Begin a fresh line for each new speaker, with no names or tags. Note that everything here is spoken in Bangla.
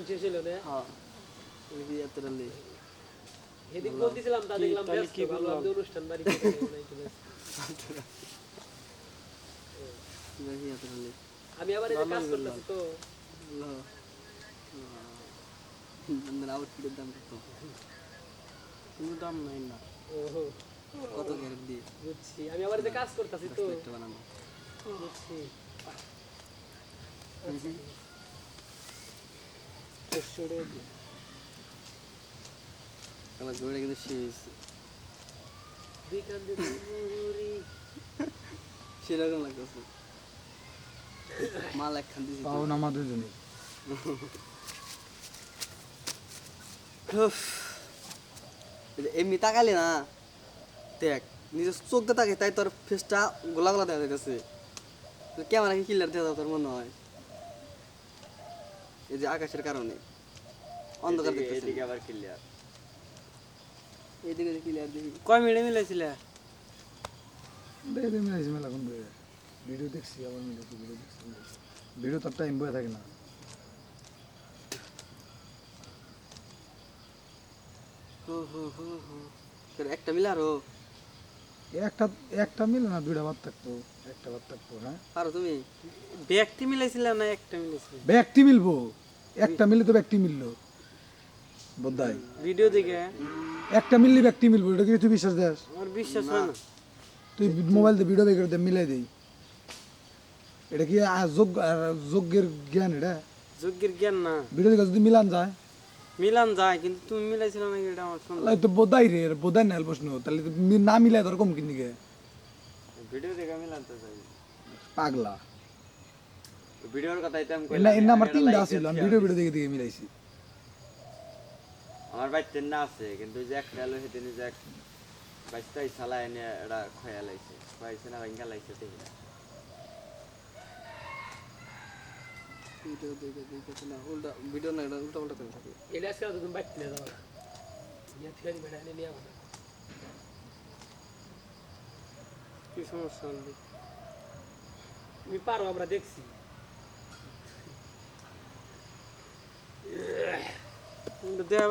অনুষ্ঠান শেষ হলো না
হ্যাঁ দেখি এতটা লে
সেদিন বলতেছিলাম তা দেখলাম ব্যস্ত
বললাম?
অনুষ্ঠান বাড়ি আমি আবার এই কাজ করতেছি তো।
আমাদের আউটফিটের দাম কত?
কোনো দাম নাই না।
কত ক্যারেট দিয়ে?
বুঝছি আমি আবার এই যে কাজ করতেছি তো। বুঝছি।
আমার ঘোড়া কিন্তু শেষ।
দুই কান দিয়ে মুহুরি।
সেরকম লাগতেছে। মাল একখান দিয়েছি
পাও নামা দুজনে
উফ। এমনি তাকালি না। দেখ নিজের চোখ দিয়ে তাকে তাই তোর ফেসটা গোলা গোলা দেখা যাইতেছে। ক্যামেরা কি ক্লিয়ার দেখা তোর মনে হয়। এই যে আকাশের কারণে। অন্ধকার
এদিকে আবার ক্লিয়ার
এইদিকে ক্লিয়ার দেখি।
কয় মিনিটে মিলাইছিলে?
দেখে মিলাইছি মেলা কোন ভিডিও দেখছি আবার মিলাইছি ভিডিও দেখছি ভিডিও তো টাইম বয়ে থাকে না।
হো হো হো হো। একটা মিলে আরও?
একটা একটা মিলে না দুইটা ভাত থাকতো। একটা ভাত থাকতো হ্যাঁ?
পারো তুমি?
ব্যক্তি মিলাইছিলে না একটা মিলাইছিলে?
ব্যক্তি মিলবো। একটা মিললে তো ব্যক্তি মিললো। বোধাই
ভিডিও দেখে?
একটা মিললে ব্যক্তি মিলবো এটা কি তুই বিশ্বাস দেস?
আমার বিশ্বাস হয় না।
তুই মোবাইল দিয়ে ভিডিও বের করে দে মিলাই দেই। এটা কি আর যোগ্যের জ্ঞান এটা?
যোগ্যের জ্ঞান না।
ভিডিও দেখে যদি মিলান যায়?
মিলান যায় কিন্তু তুমি মিলাইছিলে নাকি এটা আমার।
তাহলে তো বোধাই রে বোধাই না প্রশ্ন। তাহলে তো না মিলাই তোর কম কিনি গে
ভিডিও দেখে জানতে চাই।
পাগলা।
ভিডিওর কথাই তো আমি
এর
কইলাম,
না- না তিনটা আছিল আমি ভিডিও ভিডিও দেখে দেখে মিলাইছি।
আমার বাড়িতে না আছে কিন্তু যে একটা এলো সেদিন যে এক বাইশটাই এনে এটা খয়া লাইছে না ভাঙ্গা লাইছে দেখি
ভিডিও দেখে দেখে না উল্টা ভিডিও না এটা উল্টা উল্টা করে থাকে।
এটা আজকে না। ইয়া এনে নিয়ে আমার
কি সমস্যা হলো?
তুমি পারো আমরা দেখছি।
দেয়া